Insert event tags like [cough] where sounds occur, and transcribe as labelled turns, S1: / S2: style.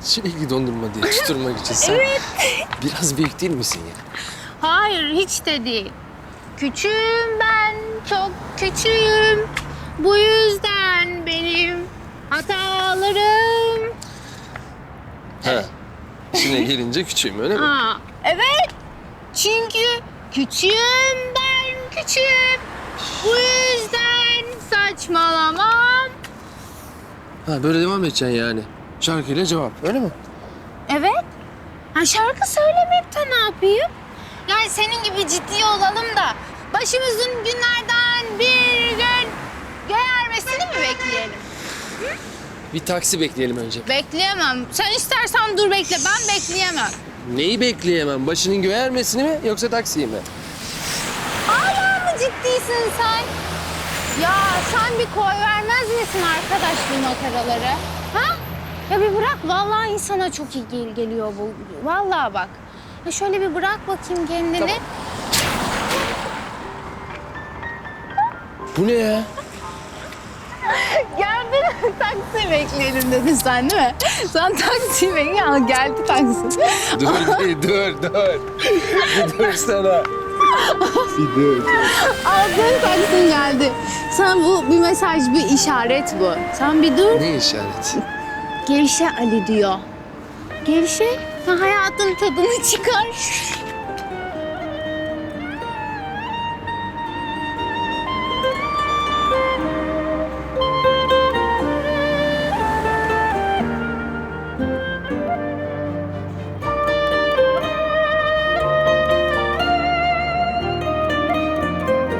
S1: Sürekli dondurma diye tutturmak için sen biraz büyük değil misin ya?
S2: Hayır hiç de değil. Küçüğüm ben, çok küçüğüm. Bu yüzden benim hatalarım.
S1: Ha. İşine gelince küçüğüm öyle mi?
S2: Ha, evet. Çünkü küçüğüm ben küçüğüm. Bu yüzden saçmalamam.
S1: Ha böyle devam edeceksin yani. Şarkıyla cevap öyle mi?
S2: Evet. Ha şarkı söylemeyip de ne yapayım? Yani senin gibi ciddi olalım da başımızın günlerden bir gün göğermesini mi bekleyelim?
S1: Bir taksi bekleyelim önce.
S2: Bekleyemem. Sen istersen dur bekle. Ben bekleyemem.
S1: Neyi bekleyemem? Başının göğermesini mi yoksa taksiyi mi?
S2: Hala mı ciddisin sen? Ya sen bir koy vermez misin arkadaş bu makaraları? Ha? Ya bir bırak vallahi insana çok iyi gel- geliyor bu. Vallahi bak. Ya şöyle bir bırak bakayım kendini.
S1: Bu ne ya?
S2: Geldin [laughs] taksi bekleyelim dedin sen değil mi? Sen taksi bekle ama geldi taksi.
S1: Dur bir dur dur. Bir dur sana. Bir dur.
S2: Aldın taksin geldi. Sen bu bir mesaj, bir işaret bu. Sen bir dur.
S1: Ne işareti?
S2: Gevşe Ali diyor. Gevşe. Ha, hayatın tadını çıkar.